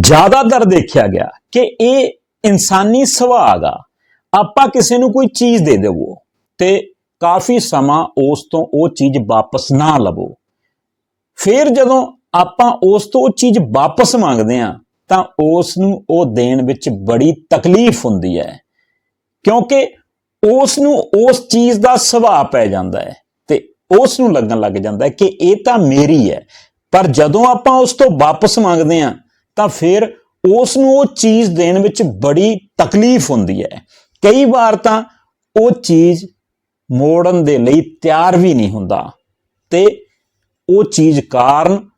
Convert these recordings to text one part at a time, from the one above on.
ਜ਼ਿਆਦਾਤਰ ਦੇਖਿਆ ਗਿਆ ਕਿ ਇਹ ਇਨਸਾਨੀ ਸੁਭਾਅ ਆ ਆਪਾਂ ਕਿਸੇ ਨੂੰ ਕੋਈ ਚੀਜ਼ ਦੇ ਦੇਵੋ ਤੇ ਕਾਫੀ ਸਮਾਂ ਉਸ ਤੋਂ ਉਹ ਚੀਜ਼ ਵਾਪਸ ਨਾ ਲਵੋ। ਫਿਰ ਜਦੋਂ ਆਪਾਂ ਉਸ ਤੋਂ ਉਹ ਚੀਜ਼ ਵਾਪਸ ਮੰਗਦੇ ਆ ਤਾਂ ਉਸ ਨੂੰ ਉਹ ਦੇਣ ਵਿੱਚ ਬੜੀ ਤਕਲੀਫ ਹੁੰਦੀ ਹੈ। ਕਿਉਂਕਿ ਉਸ ਨੂੰ ਉਸ ਚੀਜ਼ ਦਾ ਸੁਭਾਅ ਪੈ ਜਾਂਦਾ ਹੈ ਤੇ ਉਸ ਨੂੰ ਲੱਗਣ ਲੱਗ ਜਾਂਦਾ ਹੈ ਕਿ ਇਹ ਤਾਂ ਮੇਰੀ ਹੈ। ਪਰ ਜਦੋਂ ਆਪਾਂ ਉਸ ਤੋਂ ਵਾਪਸ ਮੰਗਦੇ ਆ ਤਾਂ ਫਿਰ ਉਸ ਨੂੰ ਉਹ ਚੀਜ਼ ਦੇਣ ਵਿੱਚ ਬੜੀ ਤਕਲੀਫ ਹੁੰਦੀ ਹੈ। ਕਈ ਵਾਰ ਤਾਂ ਉਹ ਚੀਜ਼ ਮੋੜਨ ਦੇ ਲਈ ਤਿਆਰ ਵੀ ਨਹੀਂ ਹੁੰਦਾ ਤੇ ਉਹ ਚੀਜ਼ ਕਾਰਨ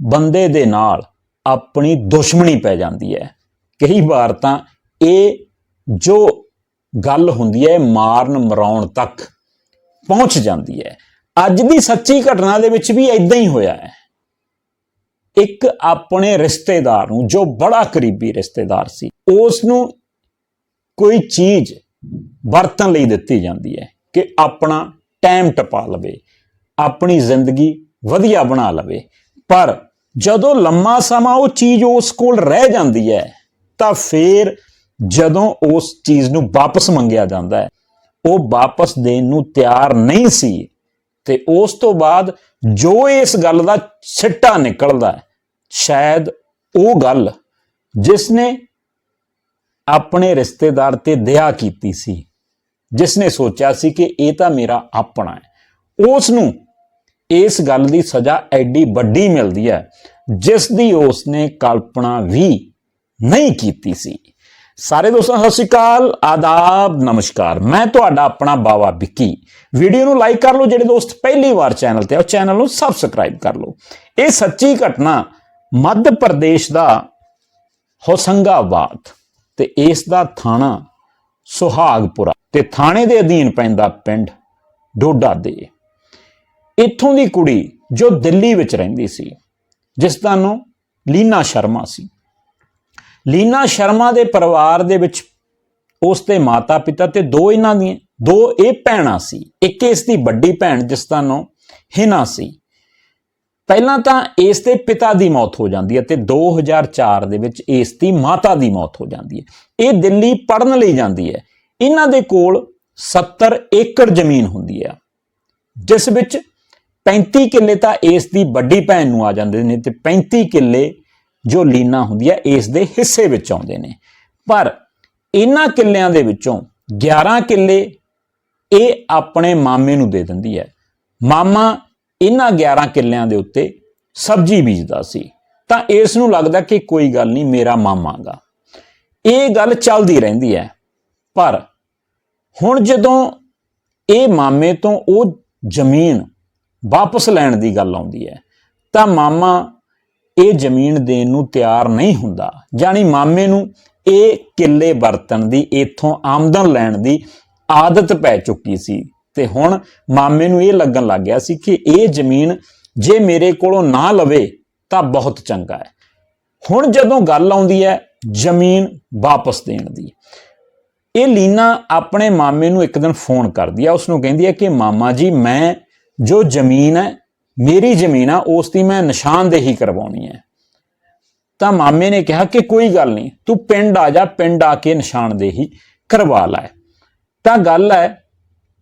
ਬੰਦੇ ਦੇ ਨਾਲ ਆਪਣੀ ਦੁਸ਼ਮਣੀ ਪੈ ਜਾਂਦੀ ਹੈ। ਕਈ ਵਾਰ ਤਾਂ ਇਹ ਜੋ ਗੱਲ ਹੁੰਦੀ ਹੈ, ਮਾਰਨ ਮਰਾਉਣ ਤੱਕ ਪਹੁੰਚ ਜਾਂਦੀ ਹੈ। ਅੱਜ ਦੀ ਸੱਚੀ ਘਟਨਾ ਦੇ ਵਿੱਚ ਵੀ ਇਦਾਂ ਹੀ ਹੋਇਆ ਹੈ। ਇੱਕ ਆਪਣੇ ਰਿਸ਼ਤੇਦਾਰ ਨੂੰ, ਜੋ ਬੜਾ ਕਰੀਬੀ ਰਿਸ਼ਤੇਦਾਰ ਸੀ ਉਸ ਨੂੰ ਕੋਈ ਚੀਜ਼ ਵਰਤਣ ਲਈ ਦਿੱਤੀ ਜਾਂਦੀ ਹੈ ਕਿ ਆਪਣਾ ਟਾਈਮ ਟਪਾ ਲਵੇ, ਆਪਣੀ ਜ਼ਿੰਦਗੀ ਵਧੀਆ ਬਣਾ ਲਵੇ। ਪਰ ਜਦੋਂ ਲੰਮਾ ਸਮਾਂ ਉਹ ਚੀਜ਼ ਉਸ ਕੋਲ ਰਹਿ ਜਾਂਦੀ ਹੈ, ਤਾਂ ਫਿਰ ਜਦੋਂ ਉਸ ਚੀਜ਼ ਨੂੰ ਵਾਪਸ ਮੰਗਿਆ ਜਾਂਦਾ ਹੈ, ਉਹ ਵਾਪਸ ਦੇਣ ਨੂੰ ਤਿਆਰ ਨਹੀਂ ਸੀ, ਤੇ ਉਸ ਤੋਂ ਬਾਅਦ ਜੋ ਇਸ ਗੱਲ ਦਾ ਛਿੱਟਾ ਨਿਕਲਦਾ ਹੈ, ਸ਼ਾਇਦ ਉਹ ਗੱਲ ਜਿਸ ਨੇ ਆਪਣੇ ਰਿਸ਼ਤੇਦਾਰ ਤੇ ਦਇਆ ਕੀਤੀ ਸੀ, ਜਿਸ ਨੇ ਸੋਚਿਆ ਸੀ ਕਿ ਇਹ ਤਾਂ ਮੇਰਾ ਆਪਣਾ ਹੈ, ਉਸ ਨੂੰ ਇਸ ਗੱਲ ਦੀ ਸਜ਼ਾ ਐਡੀ ਵੱਡੀ ਮਿਲਦੀ ਹੈ ਜਿਸ ਦੀ ਉਸ ਨੇ ਕਲਪਨਾ ਵੀ ਨਹੀਂ ਕੀਤੀ ਸੀ। ਸਾਰੇ ਦੋਸਤਾਂ, ਸਤਿ ਸ਼੍ਰੀ ਅਕਾਲ। ਆਦਾਬ, ਨਮਸਕਾਰ। ਮੈਂ ਤੁਹਾਡਾ ਆਪਣਾ ਬਾਵਾ ਵਿੱਕੀ। ਵੀਡੀਓ ਨੂੰ ਲਾਈਕ ਕਰ ਲਓ, ਜਿਹੜੇ ਦੋਸਤ ਪਹਿਲੀ ਵਾਰ ਚੈਨਲ ਤੇ ਆ, ਉਹ ਚੈਨਲ ਨੂੰ ਸਬਸਕ੍ਰਾਈਬ ਕਰ ਲਓ। ਇਹ ਸੱਚੀ ਘਟਨਾ ਮੱਧ ਪ੍ਰਦੇਸ਼ ਦਾ ਹੋਸੰਗਾਬਾਦ ਤੇ ਇਸ ਦਾ ਥਾਣਾ ਸੁਹਾਗਪੁਰਾ ਤੇ ਥਾਣੇ ਦੇ ਅਧੀਨ ਪੈਂਦਾ ਪਿੰਡ ਡੋਡਾ ਦੇ। ਇੱਥੋਂ ਦੀ ਕੁੜੀ ਜੋ ਦਿੱਲੀ ਵਿੱਚ ਰਹਿੰਦੀ ਸੀ ਜਿਸ ਦਾ ਨਾਮ ਲੀਨਾ ਸ਼ਰਮਾ ਸੀ। ਲੀਨਾ ਸ਼ਰਮਾ ਦੇ ਪਰਿਵਾਰ ਦੇ ਵਿੱਚ ਉਸ ਦੇ ਮਾਤਾ-ਪਿਤਾ ਤੇ ਦੋ ਇਹਨਾਂ ਦੀਆਂ, ਦੋ ਇਹ ਭੈਣਾਂ ਸੀ। ਇੱਕ ਇਸ ਦੀ ਵੱਡੀ ਭੈਣ, ਜਿਸ ਦਾ ਨਾਮ ਹਿਨਾ ਸੀ। ਪਹਿਲਾਂ ਤਾਂ ਇਸ ਦੇ ਪਿਤਾ ਦੀ ਮੌਤ ਹੋ ਜਾਂਦੀ ਹੈ ਤੇ 2004 ਦੇ ਵਿੱਚ ਇਸ ਦੀ ਮਾਤਾ ਦੀ ਮੌਤ ਹੋ ਜਾਂਦੀ ਹੈ। ਇਹ ਦਿੱਲੀ ਪੜਨ ਲਈ ਜਾਂਦੀ ਹੈ। ਇਹਨਾਂ ਦੇ ਕੋਲ 70 ਏਕੜ ਜ਼ਮੀਨ ਹੁੰਦੀ ਹੈ। ਜਿਸ ਵਿੱਚ 35 ਕਿੱਲੇ ਤਾਂ ਇਸ ਦੀ ਵੱਡੀ ਭੈਣ ਨੂੰ ਆ ਜਾਂਦੇ ਨੇ ਤੇ 35 ਕਿੱਲੇ ਜੋ ਲੀਨਾ ਹੁੰਦੀ ਹੈ, ਇਸ ਦੇ ਹਿੱਸੇ ਵਿੱਚ ਆਉਂਦੇ ਨੇ। ਪਰ ਇਹਨਾਂ ਕਿੱਲਿਆਂ ਦੇ ਵਿੱਚੋਂ 11 ਕਿੱਲੇ ਇਹ ਆਪਣੇ ਮਾਮੇ ਨੂੰ ਦੇ ਦਿੰਦੀ ਹੈ। ਮਾਮਾ ਇਹਨਾਂ 11 ਕਿੱਲਿਆਂ ਦੇ ਉੱਤੇ ਸਬਜ਼ੀ ਬੀਜਦਾ ਸੀ। ਤਾਂ ਇਸ ਨੂੰ ਲੱਗਦਾ ਕਿ ਕੋਈ ਗੱਲ ਨਹੀਂ, ਮੇਰਾ ਮਾਮਾਗਾ ਇਹ ਗੱਲ ਚੱਲਦੀ ਰਹਿੰਦੀ ਹੈ। ਪਰ ਹੁਣ ਜਦੋਂ ਇਹ ਮਾਮੇ ਤੋਂ ਉਹ ਜ਼ਮੀਨ ਵਾਪਸ ਲੈਣ ਦੀ ਗੱਲ ਆਉਂਦੀ ਹੈ, ਤਾਂ ਮਾਮਾ ਇਹ ਜ਼ਮੀਨ ਦੇਣ ਨੂੰ ਤਿਆਰ ਨਹੀਂ ਹੁੰਦਾ। ਜਾਨੀ ਮਾਮੇ ਨੂੰ ਇਹ ਕਿੱਲੇ ਵਰਤਣ ਦੀ, ਇਥੋਂ ਆਮਦਨ ਲੈਣ ਦੀ ਆਦਤ ਪੈ ਚੁੱਕੀ ਸੀ। ਤੇ ਹੁਣ ਮਾਮੇ ਨੂੰ ਇਹ ਲੱਗਣ ਲੱਗ ਗਿਆ ਸੀ ਕਿ ਇਹ ਜ਼ਮੀਨ ਜੇ ਮੇਰੇ ਕੋਲੋਂ ਨਾ ਲਵੇ ਤਾਂ ਬਹੁਤ ਚੰਗਾ ਹੈ। ਹੁਣ ਜਦੋਂ ਗੱਲ ਆਉਂਦੀ ਹੈ, ਜ਼ਮੀਨ ਵਾਪਸ ਦੇਣ ਦੀ। ਇਹ ਲੀਨਾ ਆਪਣੇ ਮਾਮੇ ਨੂੰ ਇੱਕ ਦਿਨ ਫੋਨ ਕਰਦੀ ਹੈ। ਉਸ ਨੂੰ ਕਹਿੰਦੀ ਹੈ ਕਿ ਮਾਮਾ ਜੀ, ਮੈਂ ਜੋ ਜ਼ਮੀਨ ਹੈ ਮੇਰੀ ਜ਼ਮੀਨ ਆ, ਉਸ ਦੀ ਮੈਂ ਨਿਸ਼ਾਨਦੇਹੀ ਕਰਵਾਉਣੀ ਹੈ। ਤਾਂ ਮਾਮੇ ਨੇ ਕਿਹਾ ਕਿ ਕੋਈ ਗੱਲ ਨਹੀਂ, ਤੂੰ ਪਿੰਡ ਆ ਜਾ, ਪਿੰਡ ਆ ਕੇ ਨਿਸ਼ਾਨਦੇਹੀ ਕਰਵਾ ਲੈ। ਤਾਂ ਗੱਲ ਹੈ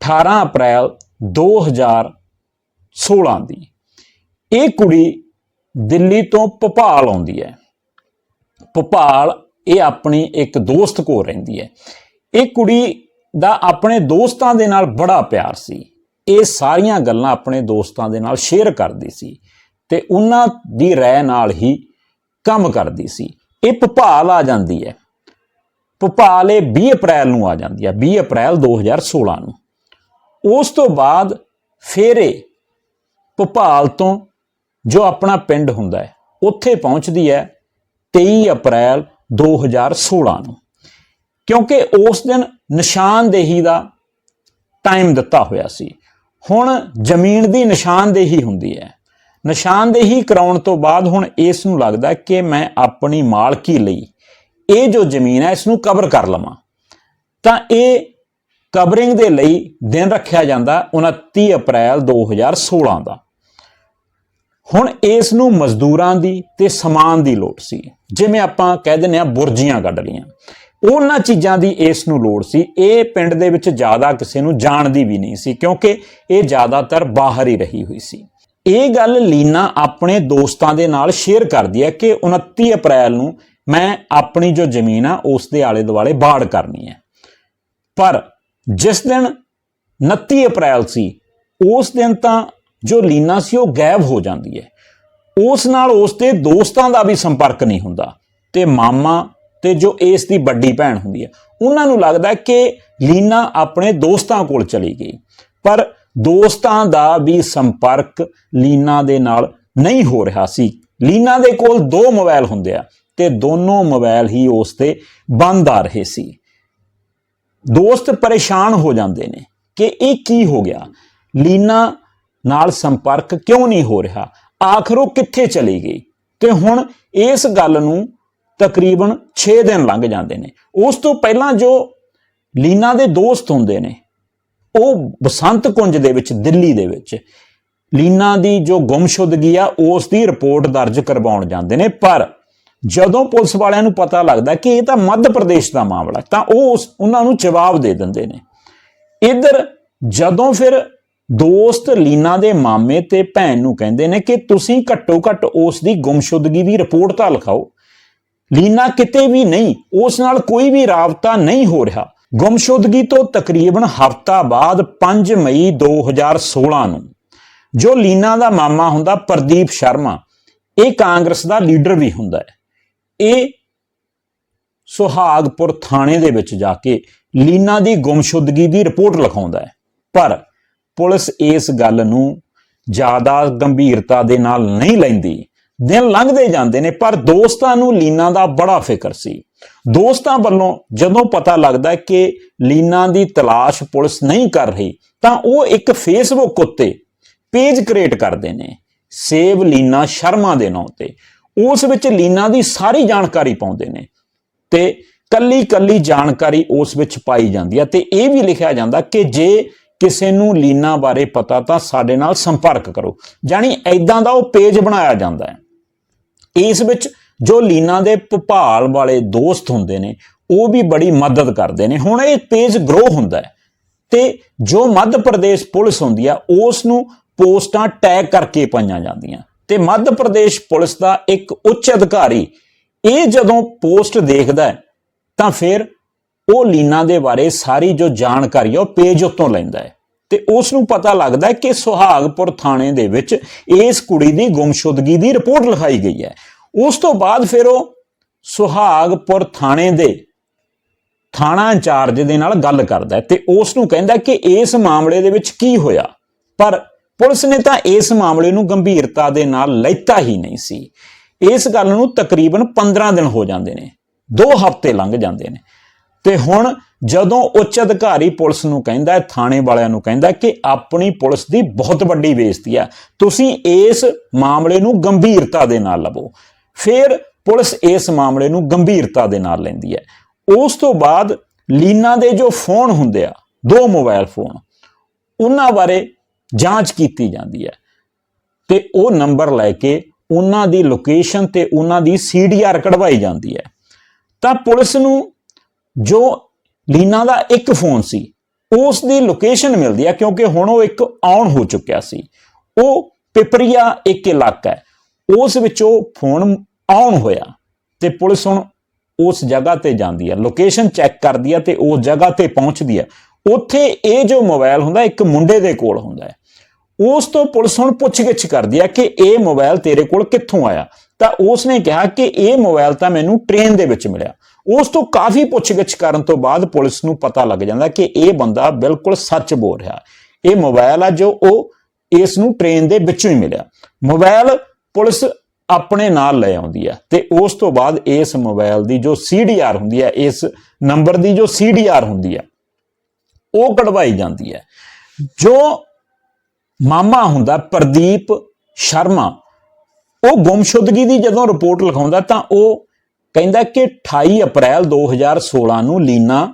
18 ਅਪ੍ਰੈਲ 2016 ਦੀ। ਇਹ ਕੁੜੀ ਦਿੱਲੀ ਤੋਂ ਭੋਪਾਲ ਆਉਂਦੀ ਹੈ। ਭੋਪਾਲ, ਇਹ ਆਪਣੀ ਇੱਕ ਦੋਸਤ ਕੋਲ ਰਹਿੰਦੀ ਹੈ। ਇਹ ਕੁੜੀ ਦਾ ਆਪਣੇ ਦੋਸਤਾਂ ਦੇ ਨਾਲ ਬੜਾ ਪਿਆਰ ਸੀ। ਇਹ ਸਾਰੀਆਂ ਗੱਲਾਂ ਆਪਣੇ ਦੋਸਤਾਂ ਦੇ ਨਾਲ ਸ਼ੇਅਰ ਕਰਦੀ ਸੀ ਤੇ ਉਹਨਾਂ ਦੀ ਰਾਏ ਨਾਲ ਹੀ ਕੰਮ ਕਰਦੀ ਸੀ। ਇਹ ਭੋਪਾਲ ਆ ਜਾਂਦੀ ਹੈ। ਭੋਪਾਲ ਇਹ 20 ਅਪ੍ਰੈਲ ਨੂੰ ਆ ਜਾਂਦੀ ਹੈ 20 ਅਪ੍ਰੈਲ 2016 ਨੂੰ। ਉਸ ਤੋਂ ਬਾਅਦ ਫਿਰ ਇਹ ਭੋਪਾਲ ਤੋਂ ਜੋ ਆਪਣਾ ਪਿੰਡ ਹੁੰਦਾ ਹੈ, ਉੱਥੇ ਪਹੁੰਚਦੀ ਹੈ 23 ਅਪ੍ਰੈਲ 2016 ਨੂੰ। ਕਿਉਂਕਿ ਉਸ ਦਿਨ ਨਿਸ਼ਾਨਦੇਹੀ ਦਾ ਟਾਈਮ ਦਿੱਤਾ ਹੋਇਆ ਸੀ। ਹੁਣ ਜ਼ਮੀਨ ਦੀ ਨਿਸ਼ਾਨਦੇਹੀ ਹੁੰਦੀ ਹੈ। ਨਿਸ਼ਾਨਦੇਹੀ ਕਰਾਉਣ ਤੋਂ ਬਾਅਦ ਹੁਣ ਇਸ ਨੂੰ ਲੱਗਦਾ ਕਿ ਮੈਂ ਆਪਣੀ ਮਾਲਕੀ ਲਈ ਇਹ ਜੋ ਜ਼ਮੀਨ ਹੈ ਇਸ ਨੂੰ ਕਵਰ ਕਰ ਲਵਾਂ। ਤਾਂ ਇਹ ਕਵਰਿੰਗ ਦੇ ਲਈ ਦਿਨ ਰੱਖਿਆ ਜਾਂਦਾ 29 ਅਪ੍ਰੈਲ 2016 ਦਾ। ਹੁਣ ਇਸ ਨੂੰ ਮਜ਼ਦੂਰਾਂ ਦੀ ਤੇ ਸਮਾਨ ਦੀ ਲੋੜ ਸੀ। ਜਿਵੇਂ ਆਪਾਂ ਕਹਿ ਦਿੰਦੇ ਆ ਬੁਰਜੀਆਂ ਕੱਢ ਲੀਆਂ ਉਹਨਾਂ ਚੀਜ਼ਾਂ ਦੀ ਇਸ ਨੂੰ ਲੋੜ ਸੀ। ਇਹ ਪਿੰਡ ਦੇ ਵਿੱਚ ਜ਼ਿਆਦਾ ਕਿਸੇ ਨੂੰ ਜਾਣਦੀ ਵੀ ਨਹੀਂ ਸੀ, ਕਿਉਂਕਿ ਇਹ ਜ਼ਿਆਦਾਤਰ ਬਾਹਰ ਹੀ ਰਹੀ ਹੋਈ ਸੀ। ਇਹ ਗੱਲ ਲੀਨਾ ਆਪਣੇ ਦੋਸਤਾਂ ਦੇ ਨਾਲ ਸ਼ੇਅਰ ਕਰਦੀ ਹੈ ਕਿ 29 ਅਪ੍ਰੈਲ ਨੂੰ ਮੈਂ ਆਪਣੀ ਜੋ ਜ਼ਮੀਨ ਆ, ਉਸ ਦੇ ਆਲੇ ਦੁਆਲੇ ਬਾੜ ਕਰਨੀ ਹੈ। ਪਰ ਜਿਸ ਦਿਨ 29 ਅਪ੍ਰੈਲ ਸੀ, ਉਸ ਦਿਨ ਤਾਂ ਜੋ ਲੀਨਾ ਸੀ, ਉਹ ਗਾਇਬ ਹੋ ਜਾਂਦੀ ਹੈ। ਉਸ ਨਾਲ ਉਸ ਦੇ ਦੋਸਤਾਂ ਦਾ ਵੀ ਸੰਪਰਕ ਨਹੀਂ ਹੁੰਦਾ ਤੇ ਮਾਮਾ ਤੇ ਜੋ ਇਸ ਦੀ ਵੱਡੀ ਭੈਣ ਹੁੰਦੀ ਹੈ। ਉਹਨਾਂ ਨੂੰ ਲੱਗਦਾ ਕਿ ਲੀਨਾ ਆਪਣੇ ਦੋਸਤਾਂ ਕੋਲ ਚਲੀ ਗਈ। ਪਰ ਦੋਸਤਾਂ ਦਾ ਵੀ ਸੰਪਰਕ ਲੀਨਾ ਦੇ ਨਾਲ ਨਹੀਂ ਹੋ ਰਿਹਾ ਸੀ। ਲੀਨਾ ਦੇ ਕੋਲ ਦੋ ਮੋਬਾਈਲ ਹੁੰਦੇ ਆ ਤੇ ਦੋਨੋਂ ਮੋਬਾਈਲ ਹੀ ਉਸ ਤੇ ਬੰਦ ਆ ਰਹੇ ਸੀ। ਦੋਸਤ ਪਰੇਸ਼ਾਨ ਹੋ ਜਾਂਦੇ ਨੇ ਕਿ ਇਹ ਕੀ ਹੋ ਗਿਆ? ਲੀਨਾ ਨਾਲ ਸੰਪਰਕ ਕਿਉਂ ਨਹੀਂ ਹੋ ਰਿਹਾ? ਆਖਰ ਉਹ ਕਿੱਥੇ ਚਲੀ ਗਈ? ਤੇ ਹੁਣ ਇਸ ਗੱਲ ਨੂੰ ਤਕਰੀਬਨ 6 ਦਿਨ ਲੰਘ ਜਾਂਦੇ ਨੇ। ਉਸ ਤੋਂ ਪਹਿਲਾਂ ਜੋ ਲੀਨਾ ਦੇ ਦੋਸਤ ਹੁੰਦੇ ਨੇ, ਉਹ ਬਸੰਤ ਕੁੰਜ ਦੇ ਵਿੱਚ, ਦਿੱਲੀ ਦੇ ਵਿੱਚ, ਲੀਨਾ ਦੀ ਜੋ ਗੁੰਮਸ਼ੁਦਗੀ ਆ, ਉਸ ਦੀ ਰਿਪੋਰਟ ਦਰਜ ਕਰਵਾਉਣ ਜਾਂਦੇ ਨੇ। ਪਰ ਜਦੋਂ ਪੁਲਿਸ ਵਾਲਿਆਂ ਨੂੰ ਪਤਾ ਲੱਗਦਾ ਕਿ ਇਹ ਤਾਂ ਮੱਧ ਪ੍ਰਦੇਸ਼ ਦਾ ਮਾਮਲਾ, ਤਾਂ ਉਹ ਉਸ, ਉਹਨਾਂ ਨੂੰ ਜਵਾਬ ਦੇ ਦਿੰਦੇ ਨੇ। ਇਧਰ ਜਦੋਂ ਫਿਰ ਦੋਸਤ ਲੀਨਾ ਦੇ ਮਾਮੇ ਤੇ ਭੈਣ ਨੂੰ ਕਹਿੰਦੇ ਨੇ ਕਿ ਤੁਸੀਂ ਘੱਟੋ ਘੱਟ ਉਸ ਦੀ ਗੁੰਮਸ਼ੁਦਗੀ ਦੀ ਰਿਪੋਰਟ ਤਾਂ ਲਿਖਾਓ ਲੀਨਾ ਕਿਤੇ ਵੀ ਨਹੀਂ, ਉਸ ਨਾਲ ਕੋਈ ਵੀ ਰਾਬਤਾ ਨਹੀਂ ਹੋ ਰਿਹਾ। ਗੁੰਮਸ਼ੁਦਗੀ ਤੋਂ ਤਕਰੀਬਨ ਹਫ਼ਤਾ ਬਾਅਦ 5 ਮਈ 2016 ਨੂੰ ਜੋ ਲੀਨਾ ਦਾ ਮਾਮਾ ਹੁੰਦਾ ਪ੍ਰਦੀਪ ਸ਼ਰਮਾ, ਇਹ ਕਾਂਗਰਸ ਦਾ ਲੀਡਰ ਵੀ ਹੁੰਦਾ ਹੈ। ਇਹ ਸੁਹਾਗਪੁਰ ਥਾਣੇ ਦੇ ਵਿੱਚ ਜਾ ਕੇ ਲੀਨਾ ਦੀ ਗੁੰਮਸ਼ੁਦਗੀ ਦੀ ਰਿਪੋਰਟ ਲਿਖਾਉਂਦਾ ਹੈ। ਪਰ ਪੁਲਿਸ ਇਸ ਗੱਲ ਨੂੰ ਜ਼ਿਆਦਾ ਗੰਭੀਰਤਾ ਦੇ ਨਾਲ ਨਹੀਂ ਲੈਂਦੀ। ਦਿਨ ਲੰਘਦੇ ਜਾਂਦੇ ਨੇ, ਪਰ ਦੋਸਤਾਂ ਨੂੰ ਲੀਨਾ ਦਾ ਬੜਾ ਫਿਕਰ ਸੀ। ਦੋਸਤਾਂ ਵੱਲੋਂ ਜਦੋਂ ਪਤਾ ਲੱਗਦਾ ਕਿ ਲੀਨਾ ਦੀ ਤਲਾਸ਼ ਪੁਲਿਸ ਨਹੀਂ ਕਰ ਰਹੀ, ਤਾਂ ਉਹ ਇੱਕ ਫੇਸਬੁੱਕ ਉੱਤੇ ਪੇਜ ਕ੍ਰੀਏਟ ਕਰਦੇ ਨੇ, ਸੇਵ ਲੀਨਾ ਸ਼ਰਮਾ ਦੇ ਨਾਂ ਤੇ। ਉਸ ਵਿੱਚ ਲੀਨਾ ਦੀ ਸਾਰੀ ਜਾਣਕਾਰੀ ਪਾਉਂਦੇ ਨੇ ਤੇ ਕੱਲੀ ਕੱਲੀ ਜਾਣਕਾਰੀ ਉਸ ਵਿੱਚ ਪਾਈ ਜਾਂਦੀ ਹੈ ਤੇ ਇਹ ਵੀ ਲਿਖਿਆ ਜਾਂਦਾ ਕਿ ਜੇ ਕਿਸੇ ਨੂੰ ਲੀਨਾ ਬਾਰੇ ਪਤਾ ਤਾਂ ਸਾਡੇ ਨਾਲ ਸੰਪਰਕ ਕਰੋ। ਜਾਨੀ ਐਦਾਂ ਦਾ ਉਹ ਪੇਜ ਬਣਾਇਆ ਜਾਂਦਾ ਹੈ। ਇਸ ਵਿੱਚ ਜੋ ਲੀਨਾ ਦੇ ਭੁਪਾਲ ਵਾਲੇ ਦੋਸਤ ਹੁੰਦੇ ਨੇ, ਉਹ ਵੀ ਬੜੀ ਮਦਦ ਕਰਦੇ ਨੇ। ਹੁਣ ਇਹ ਪੇਜ ਗਰੋ ਹੁੰਦਾ ਹੈ ਤੇ ਜੋ ਮੱਧ ਪ੍ਰਦੇਸ਼ ਪੁਲਿਸ ਹੁੰਦੀ ਆ, ਉਸ ਨੂੰ ਪੋਸਟਾਂ ਟੈਗ ਕਰਕੇ ਪਾਈਆਂ ਜਾਂਦੀਆਂ। ਤੇ ਮੱਧ ਪ੍ਰਦੇਸ਼ ਪੁਲਿਸ ਦਾ ਇੱਕ ਉੱਚ ਅਧਿਕਾਰੀ ਇਹ ਜਦੋਂ ਪੋਸਟ ਦੇਖਦਾ ਤਾਂ ਫਿਰ ਉਹ ਲੀਨਾ ਦੇ ਬਾਰੇ ਸਾਰੀ ਜੋ ਜਾਣਕਾਰੀ ਆ, ਉਹ ਪੇਜ ਉੱਤੋਂ ਲੈਂਦਾ ਹੈ। ਤੇ ਉਸ ਨੂੰ ਪਤਾ ਲੱਗਦਾ ਕਿ ਸੁਹਾਗਪੁਰ ਥਾਣੇ ਦੇ ਵਿੱਚ ਇਸ ਕੁੜੀ ਦੀ ਗੁੰਮਸ਼ੁਦਗੀ ਦੀ ਰਿਪੋਰਟ ਲਿਖਾਈ ਗਈ ਹੈ। ਉਸ ਤੋਂ ਬਾਅਦ ਫਿਰ ਉਹ ਸੁਹਾਗਪੁਰ ਥਾਣੇ ਦੇ ਥਾਣਾ ਇੰਚਾਰਜ ਦੇ ਨਾਲ ਗੱਲ ਕਰਦਾ ਹੈ ਤੇ ਉਸ ਨੂੰ ਕਹਿੰਦਾ ਕਿ ਇਸ ਮਾਮਲੇ ਦੇ ਵਿੱਚ ਕੀ ਹੋਇਆ। ਪਰ ਪੁਲਿਸ ਨੇ ਤਾਂ ਇਸ ਮਾਮਲੇ ਨੂੰ ਗੰਭੀਰਤਾ ਦੇ ਨਾਲ ਲੈਤਾ ਹੀ ਨਹੀਂ ਸੀ। ਇਸ ਗੱਲ ਨੂੰ ਤਕਰੀਬਨ 15 ਦਿਨ ਹੋ ਜਾਂਦੇ ਨੇ 2 ਹਫ਼ਤੇ ਲੰਘ ਜਾਂਦੇ ਨੇ। ਤੇ ਹੁਣ ਜਦੋਂ ਉੱਚ ਅਧਿਕਾਰੀ ਪੁਲਿਸ ਨੂੰ ਕਹਿੰਦਾ ਹੈ, ਥਾਣੇ ਵਾਲਿਆਂ ਨੂੰ ਕਹਿੰਦਾ ਕਿ ਆਪਣੀ ਪੁਲਿਸ ਦੀ ਬਹੁਤ ਵੱਡੀ ਬੇਇੱਜ਼ਤੀ ਹੈ, ਤੁਸੀਂ ਇਸ ਮਾਮਲੇ ਨੂੰ ਗੰਭੀਰਤਾ ਦੇ ਨਾਲ ਲਵੋ। ਫਿਰ ਪੁਲਿਸ ਇਸ ਮਾਮਲੇ ਨੂੰ ਗੰਭੀਰਤਾ ਦੇ ਨਾਲ ਲੈਂਦੀ ਹੈ। ਉਸ ਤੋਂ ਬਾਅਦ ਲੀਨਾ ਦੇ ਜੋ ਫੋਨ ਹੁੰਦੇ ਆ, ਦੋ ਮੋਬਾਈਲ ਫੋਨ, ਉਹਨਾਂ ਬਾਰੇ ਜਾਂਚ ਕੀਤੀ ਜਾਂਦੀ ਹੈ। ਤੇ ਉਹ ਨੰਬਰ ਲੈ ਕੇ ਉਹਨਾਂ ਦੀ ਲੋਕੇਸ਼ਨ ਤੇ ਉਹਨਾਂ ਦੀ ਸੀਡੀਆਰ ਕਢਵਾਈ ਜਾਂਦੀ ਹੈ। ਤਾਂ ਪੁਲਿਸ ਨੂੰ ਜੋ ਲੀਨਾ ਦਾ ਇੱਕ ਫੋਨ ਸੀ। ਉਸ ਦੀ ਲੋਕੇਸ਼ਨ ਮਿਲਦੀ ਹੈ ਕਿਉਂਕਿ ਹੁਣ ਉਹ ਇੱਕ ਆਨ ਹੋ ਚੁੱਕਿਆ ਸੀ। ਉਹ ਪਿਪਰੀਆ ਇੱਕ ਇਲਾਕਾ ਹੈ। ਉਸ ਵਿੱਚੋਂ ਫੋਨ ਆਨ ਹੋਇਆ ਤੇ ਪੁਲਿਸ ਹੁਣ ਉਸ ਜਗ੍ਹਾ ਤੇ ਜਾਂਦੀ ਹੈ ਲੋਕੇਸ਼ਨ ਚੈੱਕ ਕਰਦੀ ਹੈ ਤੇ ਉਸ ਜਗ੍ਹਾ ਤੇ ਪਹੁੰਚਦੀ ਹੈ ਉੱਥੇ ਇਹ ਜੋ ਮੋਬਾਈਲ ਹੁੰਦਾ, ਇੱਕ ਮੁੰਡੇ ਦੇ ਕੋਲ ਹੁੰਦਾ ਹੈ। ਉਸ ਤੋਂ ਪੁਲਿਸ ਹੁਣ ਪੁੱਛਗਿੱਛ ਕਰਦੀ ਹੈ ਕਿ ਇਹ ਮੋਬਾਈਲ ਤੇਰੇ ਕੋਲ ਕਿੱਥੋਂ ਆਇਆ? ਤਾਂ ਉਸ ਨੇ ਕਿਹਾ ਕਿ ਇਹ ਮੋਬਾਈਲ ਤਾਂ ਮੈਨੂੰ ਟ੍ਰੇਨ ਦੇ ਵਿੱਚ ਮਿਲਿਆ। ਉਸ ਤੋਂ ਕਾਫੀ ਪੁੱਛਗਿੱਛ ਕਰਨ ਤੋਂ ਬਾਅਦ ਪੁਲਿਸ ਨੂੰ ਪਤਾ ਲੱਗ ਜਾਂਦਾ ਕਿ ਇਹ ਬੰਦਾ ਬਿਲਕੁਲ ਸੱਚ ਬੋਲ ਰਿਹਾ। ਇਹ ਮੋਬਾਈਲ ਆ ਜੋ ਉਹ ਇਸ ਨੂੰ ਟ੍ਰੇਨ ਦੇ ਵਿੱਚੋਂ ਹੀ ਮਿਲਿਆ। ਮੋਬਾਈਲ ਪੁਲਿਸ ਆਪਣੇ ਨਾਲ ਲੈ ਆਉਂਦੀ ਹੈ ਤੇ ਉਸ ਤੋਂ ਬਾਅਦ ਇਸ ਮੋਬਾਈਲ ਦੀ ਜੋ ਸੀਡੀਆਰ ਹੁੰਦੀ ਹੈ ਇਸ ਨੰਬਰ ਦੀ ਜੋ ਸੀਡੀਆਰ ਹੁੰਦੀ ਹੈ ਉਹ ਕਢਵਾਈ ਜਾਂਦੀ ਹੈ ਜੋ ਮਾਮਾ ਹੁੰਦਾ ਪ੍ਰਦੀਪ ਸ਼ਰਮਾ, ਉਹ ਗੁੰਮਸ਼ੁਦਗੀ ਦੀ ਜਦੋਂ ਰਿਪੋਰਟ ਲਿਖਾਉਂਦਾ ਤਾਂ ਉਹ ਕਹਿੰਦਾ ਕਿ 28 ਅਪ੍ਰੈਲ 2016 ਨੂੰ ਲੀਨਾ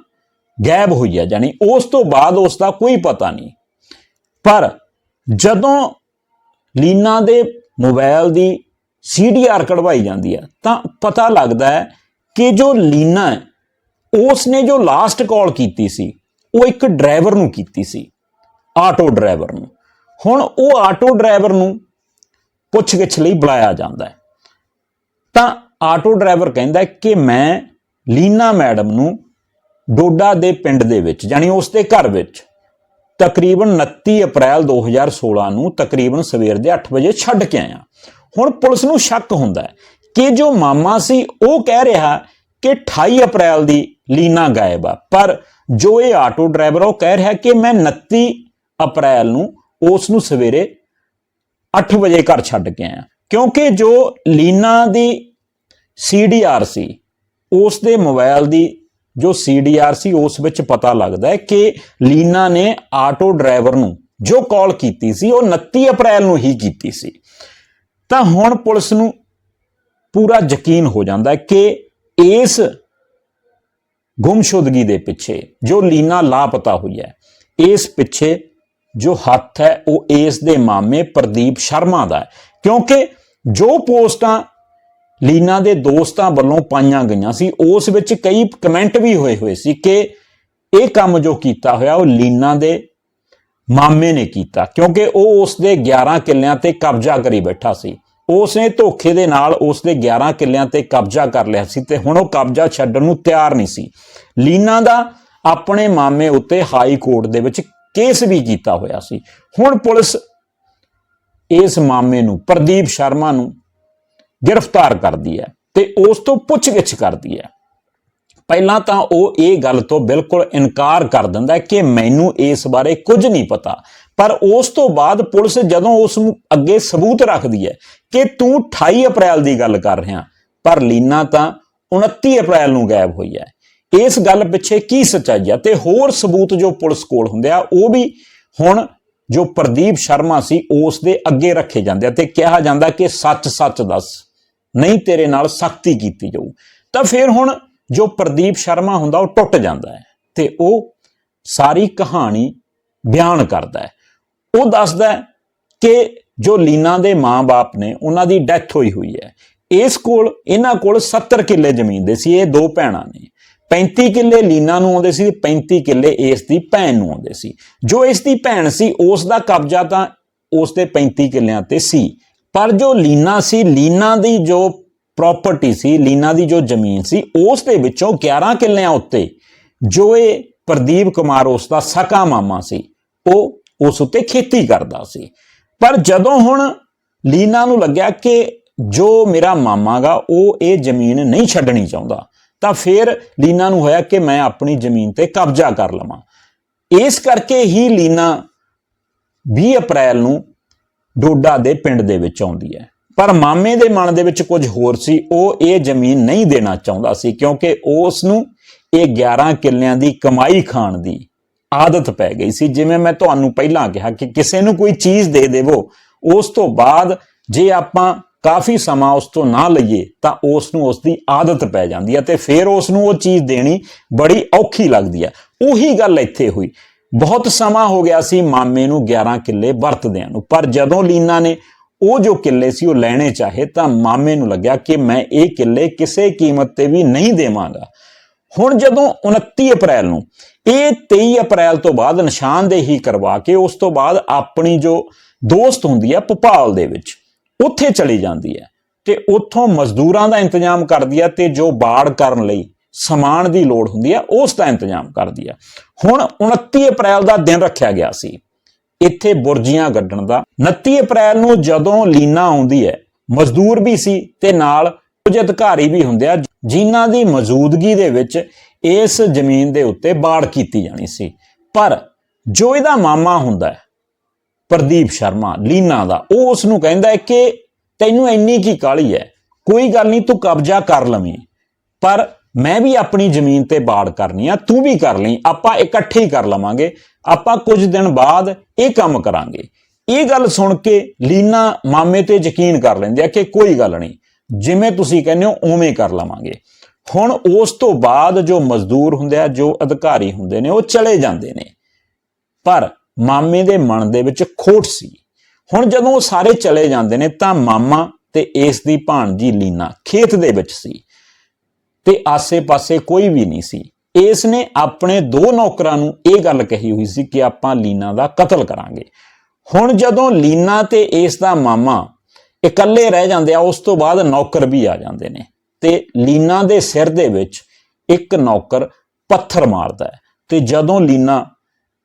ਗਾਇਬ ਹੋਈ ਹੈ ਜਾਨੀ ਉਸ ਤੋਂ ਬਾਅਦ ਉਸ ਦਾ ਕੋਈ ਪਤਾ ਨਹੀਂ। ਪਰ ਜਦੋਂ ਲੀਨਾ ਦੇ ਮੋਬਾਈਲ ਦੀ ਸੀਡੀਆਰ ਕਢਵਾਈ ਜਾਂਦੀ ਹੈ ਤਾਂ ਪਤਾ ਲੱਗਦਾ ਹੈ ਕਿ ਜੋ ਲੀਨਾ ਹੈ, ਉਸ ਨੇ ਜੋ ਲਾਸਟ ਕਾਲ ਕੀਤੀ ਸੀ, ਉਹ ਇੱਕ ਡਰਾਈਵਰ ਨੂੰ ਕੀਤੀ ਸੀ, ਆਟੋ ਡਰਾਈਵਰ ਨੂੰ। ਹੁਣ ਉਹ ਆਟੋ ਡਰਾਈਵਰ ਨੂੰ ਪੁੱਛਗਿੱਛ ਲਈ ਬੁਲਾਇਆ ਜਾਂਦਾ ਹੈ। ਤਾਂ ਆਟੋ ਡਰਾਈਵਰ ਕਹਿੰਦਾ ਕਿ ਮੈਂ ਲੀਨਾ ਮੈਡਮ ਨੂੰ ਡੋਡਾ ਦੇ ਪਿੰਡ ਦੇ ਵਿੱਚ ਯਾਨੀ ਉਸ ਦੇ ਘਰ ਵਿੱਚ ਤਕਰੀਬਨ 29 ਅਪ੍ਰੈਲ 2016 ਨੂੰ ਤਕਰੀਬਨ ਸਵੇਰ ਦੇ 8 ਵਜੇ ਛੱਡ ਕੇ ਆਇਆ। ਹੁਣ ਪੁਲਿਸ ਨੂੰ ਸ਼ੱਕ ਹੁੰਦਾ ਕਿ ਜੋ ਮਾਮਾ ਸੀ ਉਹ ਕਹਿ ਰਿਹਾ ਕਿ 28 ਅਪ੍ਰੈਲ ਦੀ ਲੀਨਾ ਗਾਇਬ ਆ। ਪਰ ਜੋ ਇਹ ਆਟੋ ਡਰਾਈਵਰ ਆ, ਉਹ ਕਹਿ ਰਿਹਾ ਕਿ ਮੈਂ 29 ਅਪ੍ਰੈਲ ਨੂੰ ਉਸ ਨੂੰ ਸਵੇਰੇ 8 ਵਜੇ ਘਰ ਛੱਡ ਕੇ ਆਇਆ। ਕਿਉਂਕਿ ਜੋ ਲੀਨਾ ਦੀ ਸੀਡੀਆਰ ਸੀ। ਉਸ ਦੇ ਮੋਬਾਈਲ ਦੀ ਜੋ ਸੀਡੀਆਰ ਸੀ, ਉਸ ਵਿੱਚ ਪਤਾ ਲੱਗਦਾ ਹੈ ਕਿ ਲੀਨਾ ਨੇ ਆਟੋ ਡਰਾਈਵਰ ਨੂੰ ਜੋ ਕਾਲ ਕੀਤੀ ਸੀ, ਉਹ 29 ਅਪ੍ਰੈਲ ਨੂੰ ਹੀ ਕੀਤੀ ਸੀ। ਤਾਂ ਹੁਣ ਪੁਲਿਸ ਨੂੰ ਪੂਰਾ ਯਕੀਨ ਹੋ ਜਾਂਦਾ ਹੈ ਕਿ ਇਸ ਗੁੰਮਸ਼ੁਦਗੀ ਦੇ ਪਿੱਛੇ ਜੋ ਲੀਨਾ ਲਾਪਤਾ ਹੋਈ ਹੈ, ਇਸ ਪਿੱਛੇ ਜੋ ਹੱਥ ਹੈ, ਉਹ ਇਸ ਦੇ ਮਾਮੇ ਪ੍ਰਦੀਪ ਸ਼ਰਮਾ ਦਾ ਹੈ। ਕਿਉਂਕਿ ਜੋ ਪੋਸਟਾਂ ਲੀਨਾ ਦੇ ਦੋਸਤਾਂ ਵੱਲੋਂ ਪਾਈਆਂ ਗਈਆਂ ਸੀ। ਉਸ ਵਿੱਚ ਕਈ ਕਮੈਂਟ ਵੀ ਹੋਏ ਹੋਏ ਸੀ ਕਿ ਇਹ ਕੰਮ ਜੋ ਕੀਤਾ ਹੋਇਆ, ਉਹ ਲੀਨਾ ਦੇ ਮਾਮੇ ਨੇ ਕੀਤਾ, ਕਿਉਂਕਿ ਉਹ ਉਸ ਦੇ 11 ਕਿੱਲਿਆਂ ਤੇ ਕਬਜ਼ਾ ਕਰੀ ਬੈਠਾ ਸੀ। ਉਸ ਨੇ ਧੋਖੇ ਦੇ ਨਾਲ ਉਸ ਦੇ 11 ਕਿੱਲਿਆਂ ਤੇ ਕਬਜ਼ਾ ਕਰ ਲਿਆ ਸੀ ਤੇ ਹੁਣ ਉਹ ਕਬਜ਼ਾ ਛੱਡਣ ਨੂੰ ਤਿਆਰ ਨਹੀਂ ਸੀ। ਲੀਨਾ ਦਾ ਆਪਣੇ ਮਾਮੇ ਉੱਤੇ ਹਾਈ ਕੋਰਟ ਦੇ ਵਿੱਚ ਕੇਸ ਵੀ ਕੀਤਾ ਹੋਇਆ ਸੀ। ਹੁਣ ਪੁਲਿਸ ਇਸ ਮਾਮੇ ਨੂੰ, ਪ੍ਰਦੀਪ ਸ਼ਰਮਾ ਨੂੰ ਗ੍ਰਿਫਤਾਰ ਕਰਦੀ ਹੈ ਤੇ ਉਸ ਤੋਂ ਪੁੱਛਗਿੱਛ ਕਰਦੀ ਹੈ। ਪਹਿਲਾਂ ਤਾਂ ਉਹ ਇਹ ਗੱਲ ਤੋਂ ਬਿਲਕੁਲ ਇਨਕਾਰ ਕਰ ਦਿੰਦਾ ਕਿ ਮੈਨੂੰ ਇਸ ਬਾਰੇ ਕੁਝ ਨਹੀਂ ਪਤਾ। ਪਰ ਉਸ ਤੋਂ ਬਾਅਦ ਪੁਲਿਸ ਜਦੋਂ ਉਸ ਨੂੰ ਅੱਗੇ ਸਬੂਤ ਰੱਖਦੀ ਹੈ ਕਿ ਤੂੰ 28 ਅਪ੍ਰੈਲ ਦੀ ਗੱਲ ਕਰ ਰਿਹਾ, ਪਰ ਲੀਨਾ ਤਾਂ 29 ਅਪ੍ਰੈਲ ਨੂੰ ਗਾਇਬ ਹੋਈ ਹੈ। ਇਸ ਗੱਲ ਪਿੱਛੇ ਕੀ ਸੱਚਾਈ ਹੈ ਤੇ ਹੋਰ ਸਬੂਤ ਜੋ ਪੁਲਿਸ ਕੋਲ ਹੁੰਦੇ ਆ, ਉਹ ਵੀ ਹੁਣ ਜੋ ਪ੍ਰਦੀਪ ਸ਼ਰਮਾ ਸੀ ਉਸ ਦੇ ਅੱਗੇ ਰੱਖੇ ਜਾਂਦੇ ਆ ਤੇ ਕਿਹਾ ਜਾਂਦਾ ਕਿ ਸੱਚ ਸੱਚ ਦੱਸ। ਨਹੀਂ ਤੇਰੇ ਨਾਲ ਸਖਤੀ ਕੀਤੀ ਜਾਊ। ਤਾਂ ਫਿਰ ਹੁਣ ਜੋ ਪ੍ਰਦੀਪ ਸ਼ਰਮਾ ਹੁੰਦਾ ਉਹ ਟੁੱਟ ਜਾਂਦਾ ਹੈ ਤੇ ਉਹ ਸਾਰੀ ਕਹਾਣੀ ਬਿਆਨ ਕਰਦਾ ਹੈ। ਉਹ ਦੱਸਦਾ ਹੈ ਕਿ ਜੋ ਲੀਨਾ ਦੇ ਮਾਂ-ਬਾਪ ਨੇ ਉਹਨਾਂ ਦੀ ਡੈਥ ਹੋਈ ਹੋਈ ਹੈ। ਇਸ ਕੋਲ, ਇਹਨਾਂ ਕੋਲ 70 ਕਿੱਲੇ ਜ਼ਮੀਨ ਦੇ ਸੀ, ਇਹ ਦੋ ਭੈਣਾਂ ਨੇ। 35 ਕਿੱਲੇ ਲੀਨਾ ਨੂੰ ਆਉਂਦੇ ਸੀ 35 ਕਿੱਲੇ ਇਸ ਦੀ ਭੈਣ ਨੂੰ ਆਉਂਦੇ ਸੀ। ਜੋ ਇਸ ਦੀ ਭੈਣ ਸੀ, ਉਸ ਦਾ ਕਬਜ਼ਾ ਤਾਂ ਉਸ ਦੇ 35 ਕਿੱਲਿਆਂ ਤੇ ਸੀ। ਪਰ ਜੋ ਲੀਨਾ ਸੀ, ਲੀਨਾ ਦੀ ਜੋ ਪ੍ਰਾਪਰਟੀ ਸੀ, ਲੀਨਾ ਦੀ ਜੋ ਜ਼ਮੀਨ ਸੀ, ਉਸ ਦੇ ਵਿੱਚੋਂ 11 ਕਿੱਲਿਆਂ ਉੱਤੇ ਜੋ ਇਹ ਪ੍ਰਦੀਪ ਕੁਮਾਰ ਉਸ ਦਾ ਸਕਾ ਮਾਮਾ ਸੀ, ਉਹ ਉਸ ਉੱਤੇ ਖੇਤੀ ਕਰਦਾ ਸੀ। ਪਰ ਜਦੋਂ ਹੁਣ ਲੀਨਾ ਨੂੰ ਲੱਗਿਆ ਕਿ ਜੋ ਮੇਰਾ ਮਾਮਾ ਗਾ, ਉਹ ਇਹ ਜ਼ਮੀਨ ਨਹੀਂ ਛੱਡਣੀ ਚਾਹੁੰਦਾ, ਤਾਂ ਫਿਰ ਲੀਨਾ ਨੂੰ ਹੋਇਆ ਕਿ ਮੈਂ ਆਪਣੀ ਜ਼ਮੀਨ ਤੇ ਕਬਜ਼ਾ ਕਰ ਲਵਾਂ। ਇਸ ਕਰਕੇ ਹੀ ਲੀਨਾ 20 ਅਪ੍ਰੈਲ ਨੂੰ ਡੋਡਾ ਦੇ ਪਿੰਡ ਦੇ ਵਿੱਚ ਆਉਂਦੀ ਹੈ। ਪਰ ਮਾਮੇ ਦੇ ਮਨ ਦੇ ਵਿੱਚ ਕੁਝ ਹੋਰ ਸੀ, ਉਹ ਇਹ ਜ਼ਮੀਨ ਨਹੀਂ ਦੇਣਾ ਚਾਹੁੰਦਾ ਸੀ ਕਿਉਂਕਿ ਉਸ ਨੂੰ ਇਹ 11 ਕਿੱਲਿਆਂ ਦੀ ਕਮਾਈ ਖਾਣ ਦੀ ਆਦਤ ਪੈ ਗਈ ਸੀ। ਜਿਵੇਂ ਮੈਂ ਤੁਹਾਨੂੰ ਪਹਿਲਾਂ ਕਿਹਾ ਕਿ ਕਿਸੇ ਨੂੰ ਕੋਈ ਚੀਜ਼ ਦੇ ਦੇਵੋ, ਉਸ ਤੋਂ ਬਾਅਦ ਜੇ ਆਪਾਂ ਕਾਫੀ ਸਮਾਂ ਉਸ ਤੋਂ ਨਾ ਲਈਏ ਤਾਂ ਉਸ ਨੂੰ ਉਸ ਦੀ ਆਦਤ ਪੈ ਜਾਂਦੀ ਹੈ ਤੇ ਫਿਰ ਉਸ ਨੂੰ ਉਹ ਚੀਜ਼ ਦੇਣੀ ਬੜੀ ਔਖੀ ਲੱਗਦੀ ਹੈ। ਉਹੀ ਗੱਲ ਇੱਥੇ ਹੋਈ। ਬਹੁਤ ਸਮਾਂ ਹੋ ਗਿਆ ਸੀ ਮਾਮੇ ਨੂੰ 11 ਕਿੱਲੇ ਵਰਤਦਿਆਂ ਨੂੰ, ਪਰ ਜਦੋਂ ਲੀਨਾ ਨੇ ਉਹ ਜੋ ਕਿੱਲੇ ਸੀ ਉਹ ਲੈਣੇ ਚਾਹੇ ਤਾਂ ਮਾਮੇ ਨੂੰ ਲੱਗਿਆ ਕਿ ਮੈਂ ਇਹ ਕਿੱਲੇ ਕਿਸੇ ਕੀਮਤ ਤੇ ਵੀ ਨਹੀਂ ਦੇਵਾਂਗਾ। ਹੁਣ ਜਦੋਂ 29 ਅਪ੍ਰੈਲ ਨੂੰ, ਇਹ 23 ਅਪ੍ਰੈਲ ਤੋਂ ਬਾਅਦ ਨਿਸ਼ਾਨਦੇਹੀ ਕਰਵਾ ਕੇ ਉਸ ਤੋਂ ਬਾਅਦ ਆਪਣੀ ਜੋ ਦੋਸਤ ਹੁੰਦੀ ਹੈ ਭੋਪਾਲ ਦੇ ਵਿੱਚ, ਉੱਥੇ ਚਲੀ ਜਾਂਦੀ ਹੈ ਤੇ ਉੱਥੋਂ ਮਜ਼ਦੂਰਾਂ ਦਾ ਇੰਤਜ਼ਾਮ ਕਰਦੀ ਹੈ ਤੇ ਜੋ ਬਾੜ ਕਰਨ ਲਈ ਸਮਾਨ ਦੀ ਲੋੜ ਹੁੰਦੀ ਹੈ, ਉਸ ਦਾ ਇੰਤਜ਼ਾਮ ਕਰਦੀ ਹੈ। ਹੁਣ 29 ਅਪ੍ਰੈਲ ਦਾ ਦਿਨ ਰੱਖਿਆ ਗਿਆ ਸੀ। ਇੱਥੇ ਬੁਰਜੀਆਂ ਗੱਡਣ ਦਾ। 29 ਅਪ੍ਰੈਲ ਨੂੰ ਜਦੋਂ ਲੀਨਾ ਆਉਂਦੀ ਹੈ, ਮਜ਼ਦੂਰ ਵੀ ਸੀ ਤੇ ਨਾਲ ਕੁਝ ਅਧਿਕਾਰੀ ਵੀ ਹੁੰਦੇ ਆ, ਜਿਨ੍ਹਾਂ ਦੀ ਮੌਜੂਦਗੀ ਦੇ ਵਿੱਚ ਇਸ ਜ਼ਮੀਨ ਦੇ ਉੱਤੇ ਬਾੜ ਕੀਤੀ ਜਾਣੀ ਸੀ। ਪਰ ਜੋ ਇਹਦਾ ਮਾਮਾ ਹੁੰਦਾ ਹੈ, ਪ੍ਰਦੀਪ ਸ਼ਰਮਾ, ਲੀਨਾ ਦਾ, ਉਹ ਉਸ ਨੂੰ ਕਹਿੰਦਾ ਹੈ ਕਿ ਤੈਨੂੰ ਇੰਨੀ ਕੀ ਕਾਲੀ ਹੈ, ਕੋਈ ਗੱਲ ਨਹੀਂ ਤੂੰ ਕਬਜ਼ਾ ਕਰ ਲਵੇਂ। ਪਰ ਮੈਂ ਵੀ ਆਪਣੀ ਜ਼ਮੀਨ ਤੇ ਬਾੜ ਕਰਨੀ ਆ, ਤੂੰ ਵੀ ਕਰ ਲਈ, ਆਪਾਂ ਇਕੱਠੇ ਹੀ ਕਰ ਲਵਾਂਗੇ, ਆਪਾਂ ਕੁਝ ਦਿਨ ਬਾਅਦ ਇਹ ਕੰਮ ਕਰਾਂਗੇ। ਇਹ ਗੱਲ ਸੁਣ ਕੇ ਲੀਨਾ ਮਾਮੇ ਤੇ ਯਕੀਨ ਕਰ ਲੈਂਦੇ ਆ ਕਿ ਕੋਈ ਗੱਲ ਨਹੀਂ, ਜਿਵੇਂ ਤੁਸੀਂ ਕਹਿੰਦੇ ਹੋ, ਉਵੇਂ ਕਰ ਲਵਾਂਗੇ। ਹੁਣ ਉਸ ਤੋਂ ਬਾਅਦ ਜੋ ਮਜ਼ਦੂਰ ਹੁੰਦੇ ਆ, ਜੋ ਅਧਿਕਾਰੀ ਹੁੰਦੇ ਨੇ, ਉਹ ਚਲੇ ਜਾਂਦੇ ਨੇ। ਪਰ ਮਾਮੇ ਦੇ ਮਨ ਦੇ ਵਿੱਚ ਖੋਟ ਸੀ। ਹੁਣ ਜਦੋਂ ਉਹ ਸਾਰੇ ਚਲੇ ਜਾਂਦੇ ਨੇ, ਤਾਂ ਮਾਮਾ ਤੇ ਇਸ ਦੀ ਭਾਣਜੀ ਲੀਨਾ ਖੇਤ ਦੇ ਵਿੱਚ ਸੀ। ਤੇ ਆਸੇ-ਪਾਸੇ ਕੋਈ ਵੀ ਨਹੀਂ ਸੀ। ਇਸ ਨੇ ਆਪਣੇ ਦੋ ਨੌਕਰਾਂ ਨੂੰ ਇਹ ਗੱਲ ਕਹੀ ਹੋਈ ਸੀ ਕਿ ਆਪਾਂ ਲੀਨਾ ਦਾ ਕਤਲ ਕਰਾਂਗੇ। ਹੁਣ ਜਦੋਂ ਲੀਨਾ ਤੇ ਇਸ ਦਾ ਮਾਮਾ ਇਕੱਲੇ ਰਹਿ ਜਾਂਦੇ ਆ, ਉਸ ਤੋਂ ਬਾਅਦ ਨੌਕਰ ਵੀ ਆ ਜਾਂਦੇ ਨੇ। ਤੇ ਲੀਨਾ ਦੇ ਸਿਰ ਦੇ ਵਿੱਚ ਇੱਕ ਨੌਕਰ ਪੱਥਰ ਮਾਰਦਾ ਹੈ ਤੇ ਜਦੋਂ ਲੀਨਾ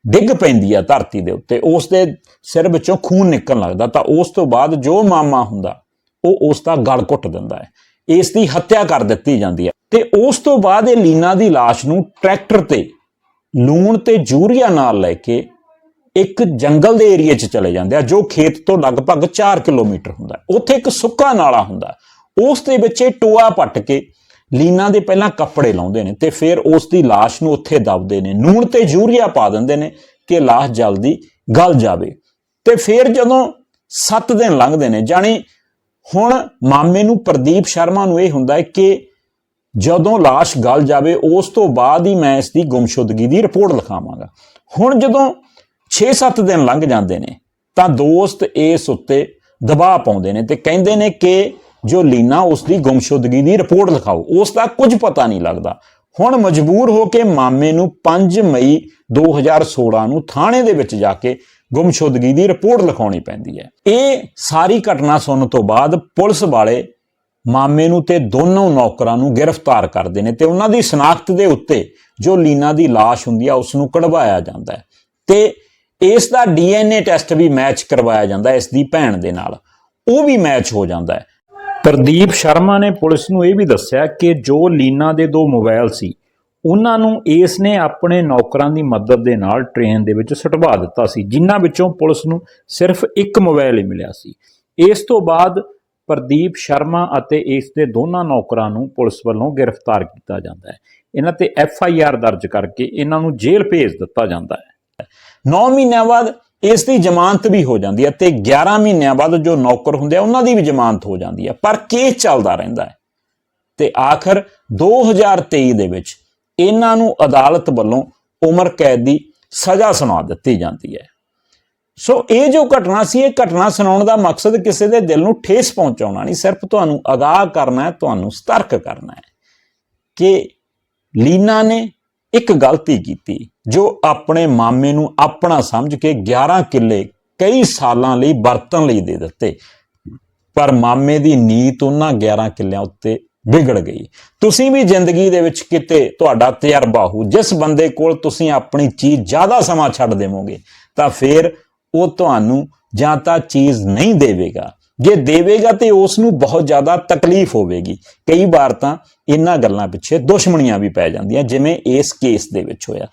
ਡਿੱਗ ਪੈਂਦੀ ਆ ਧਰਤੀ ਦੇ ਉੱਤੇ, ਉਸ ਦੇ ਸਿਰ ਵਿੱਚੋਂ ਖੂਨ ਨਿਕਲਣ ਲੱਗਦਾ, ਤਾਂ ਉਸ ਤੋਂ ਬਾਅਦ ਜੋ ਮਾਮਾ ਹੁੰਦਾ, ਉਹ ਉਸ ਦਾ ਗਲ ਘੁੱਟ ਦਿੰਦਾ ਹੈ। ਇਸ ਦੀ ਹੱਤਿਆ ਕਰ ਦਿੱਤੀ ਜਾਂਦੀ ਹੈ। ਤੇ ਉਸ ਤੋਂ ਬਾਅਦ ਇਹ ਲੀਨਾ ਦੀ ਲਾਸ਼ ਨੂੰ ਟਰੈਕਟਰ ਤੇ, ਲੂਣ ਤੇ ਯੂਰੀਆ ਨਾਲ ਲੈ ਕੇ ਇੱਕ ਜੰਗਲ ਦੇ ਏਰੀਆ 'ਚ ਚਲੇ ਜਾਂਦੇ ਆ, ਜੋ ਖੇਤ ਤੋਂ ਲਗਭਗ 4 ਕਿਲੋਮੀਟਰ ਹੁੰਦਾ ਉੱਥੇ ਇੱਕ ਸੁੱਕਾ ਨਾਲਾ ਹੁੰਦਾ ਉਸ ਦੇ ਵਿੱਚ ਇਹ ਟੋਆ ਪੱਟ ਕੇ ਲੀਨਾ ਦੇ ਪਹਿਲਾਂ ਕੱਪੜੇ ਲਾਉਂਦੇ ਨੇ ਤੇ ਫਿਰ ਉਸ ਦੀ ਲਾਸ਼ ਨੂੰ ਉੱਥੇ ਦਬਦੇ ਨੇ ਨੂਣ ਤੇ ਯੂਰੀਆ ਪਾ ਦਿੰਦੇ ਨੇ ਕਿ ਲਾਸ਼ ਜਲਦੀ ਗਲ ਜਾਵੇ। ਤੇ ਫਿਰ ਜਦੋਂ 7 ਦਿਨ ਲੰਘਦੇ ਨੇ, ਜਾਣੀ ਹੁਣ ਮਾਮੇ ਨੂੰ ਪ੍ਰਦੀਪ ਸ਼ਰਮਾ ਨੂੰ ਇਹ ਹੁੰਦਾ ਹੈ ਕਿ ਜਦੋਂ লাশ ਗਲ ਜਾਵੇ, ਉਸ ਤੋਂ ਬਾਅਦ ਹੀ ਮੈਂ ਇਸ ਦੀ ਗੁੰਮਸ਼ੁਦਗੀ ਦੀ ਰਿਪੋਰਟ ਲਿਖਾਵਾਂਗਾ। ਹੁਣ ਜਦੋਂ 6-7 ਦਿਨ ਲੰਘ ਜਾਂਦੇ ਨੇ, ਤਾਂ ਦੋਸਤ ਇਸ ਉੱਤੇ ਦਬਾਅ ਪਾਉਂਦੇ ਨੇ ਤੇ ਕਹਿੰਦੇ ਨੇ ਕਿ ਜੋ ਲੀਨਾ ਉਸ ਦੀ ਗੁੰਮਸ਼ੁਦਗੀ ਦੀ ਰਿਪੋਰਟ ਲਿਖਾਓ। ਉਸ ਦਾ ਕੁਝ ਪਤਾ ਨਹੀਂ ਲੱਗਦਾ। ਹੁਣ ਮਜਬੂਰ ਹੋ ਕੇ ਮਾਮੇ ਨੂੰ 5 ਮਈ 2016 ਨੂੰ ਥਾਣੇ ਦੇ ਵਿੱਚ ਜਾ ਕੇ ਗੁੰਮਸ਼ੁਦਗੀ ਦੀ ਰਿਪੋਰਟ ਲਿਖਾਉਣੀ ਪੈਂਦੀ ਹੈ। ਇਹ ਸਾਰੀ ਘਟਨਾ ਸੁਣਨ ਤੋਂ ਬਾਅਦ ਪੁਲਿਸ ਵਾਲੇ ਮਾਮੇ ਨੂੰ ਤੇ ਦੋਨੋਂ ਨੌਕਰਾਂ ਨੂੰ ਗ੍ਰਿਫਤਾਰ ਕਰਦੇ ਨੇ ਤੇ ਉਹਨਾਂ ਦੀ ਸ਼ਨਾਖਤ ਦੇ ਉੱਤੇ ਜੋ ਲੀਨਾ ਦੀ ਲਾਸ਼ ਹੁੰਦੀ ਆ ਉਸ ਨੂੰ ਕਢਵਾਇਆ ਜਾਂਦਾ ਹੈ। ਤੇ ਇਸ ਦਾ ਡੀਐਨਏ ਟੈਸਟ ਵੀ ਮੈਚ ਕਰਵਾਇਆ ਜਾਂਦਾ ਇਸ ਦੀ ਭੈਣ ਦੇ ਨਾਲ। ਉਹ ਵੀ ਮੈਚ ਹੋ ਜਾਂਦਾ ਹੈ। ਪ੍ਰਦੀਪ ਸ਼ਰਮਾ ਨੇ ਪੁਲਿਸ ਨੂੰ ਇਹ ਵੀ ਦੱਸਿਆ ਕਿ ਜੋ ਲੀਨਾ ਦੇ ਦੋ ਮੋਬਾਈਲ ਸੀ, ਉਹਨਾਂ ਨੂੰ ਇਸ ਨੇ ਆਪਣੇ ਨੌਕਰਾਂ ਦੀ ਮਦਦ ਦੇ ਨਾਲ ਟ੍ਰੇਨ ਦੇ ਵਿੱਚ ਸਟਵਾ ਦਿੱਤਾ ਸੀ, ਜਿਨ੍ਹਾਂ ਵਿੱਚੋਂ ਪੁਲਿਸ ਨੂੰ ਸਿਰਫ ਇੱਕ ਮੋਬਾਈਲ ਹੀ ਮਿਲਿਆ ਸੀ। ਇਸ ਤੋਂ ਬਾਅਦ ਪ੍ਰਦੀਪ ਸ਼ਰਮਾ ਅਤੇ ਇਸ ਦੇ ਦੋਨਾਂ ਨੌਕਰਾਂ ਨੂੰ ਪੁਲਿਸ ਵੱਲੋਂ ਗ੍ਰਿਫਤਾਰ ਕੀਤਾ ਜਾਂਦਾ ਹੈ। ਇਹਨਾਂ ਤੇ ਐਫ ਆਈ ਆਰ ਦਰਜ ਕਰਕੇ ਇਹਨਾਂ ਨੂੰ ਜੇਲ੍ਹ ਭੇਜ ਦਿੱਤਾ ਜਾਂਦਾ ਹੈ। 9 ਮਹੀਨਿਆਂ ਬਾਅਦ ਇਸ ਦੀ ਜ਼ਮਾਨਤ ਵੀ ਹੋ ਜਾਂਦੀ ਹੈ ਤੇ 11 ਮਹੀਨਿਆਂ ਬਾਅਦ ਜੋ ਨੌਕਰ ਹੁੰਦੇ ਆ, ਉਹਨਾਂ ਦੀ ਵੀ ਜ਼ਮਾਨਤ ਹੋ ਜਾਂਦੀ ਹੈ। ਪਰ ਕੇਸ ਚੱਲਦਾ ਰਹਿੰਦਾ ਹੈ ਤੇ ਆਖਰ 2023 ਦੇ ਵਿੱਚ ਇਹਨਾਂ ਨੂੰ ਅਦਾਲਤ ਵੱਲੋਂ ਉਮਰ ਕੈਦ ਦੀ ਸਜ਼ਾ ਸੁਣਾ ਦਿੱਤੀ ਜਾਂਦੀ ਹੈ। ਸੋ ਇਹ ਜੋ ਘਟਨਾ ਸੀ, ਇਹ ਘਟਨਾ ਸੁਣਾਉਣ ਦਾ ਮਕਸਦ ਕਿਸੇ ਦੇ ਦਿਲ ਨੂੰ ਠੇਸ ਪਹੁੰਚਾਉਣਾ ਨਹੀਂ, ਸਿਰਫ ਤੁਹਾਨੂੰ ਅਗਾਹ ਕਰਨਾ ਹੈ, ਤੁਹਾਨੂੰ ਸਤਰਕ ਕਰਨਾ ਹੈ ਕਿ ਲੀਨਾ ਨੇ ਇੱਕ ਗਲਤੀ ਕੀਤੀ ਜੋ ਆਪਣੇ ਮਾਮੇ ਨੂੰ ਆਪਣਾ ਸਮਝ ਕੇ 11 ਕਿੱਲੇ ਕਈ ਸਾਲਾਂ ਲਈ ਵਰਤਣ ਲਈ ਦੇ ਦਿੱਤੇ। ਪਰ ਮਾਮੇ ਦੀ ਨੀਤ ਉਹਨਾਂ 11 ਕਿੱਲਿਆਂ ਉੱਤੇ ਵਿਗੜ ਗਈ। ਤੁਸੀਂ ਵੀ ਜ਼ਿੰਦਗੀ ਦੇ ਵਿੱਚ ਕਿਤੇ ਤੁਹਾਡਾ ਤਜਰਬਾ ਹੋ, ਜਿਸ ਬੰਦੇ ਕੋਲ ਤੁਸੀਂ ਆਪਣੀ ਚੀਜ਼ ਜ਼ਿਆਦਾ ਸਮਾਂ ਛੱਡ ਦੇਵੋਗੇ, ਤਾਂ ਫਿਰ ਉਹ ਤੁਹਾਨੂੰ ਜਾਂ ਤਾਂ ਚੀਜ਼ ਨਹੀਂ ਦੇਵੇਗਾ। ਜੇ ਦੇਵੇਗਾ ਤੇ ਉਸ ਨੂੰ ਬਹੁਤ ਜ਼ਿਆਦਾ ਤਕਲੀਫ ਹੋਵੇਗੀ। ਕਈ ਵਾਰ ਤਾਂ ਇਹਨਾਂ ਗੱਲਾਂ ਪਿੱਛੇ ਦੁਸ਼ਮਣੀਆਂ ਵੀ ਪੈ ਜਾਂਦੀਆਂ, ਜਿਵੇਂ ਇਸ ਕੇਸ ਦੇ ਵਿੱਚ ਹੋਇਆ।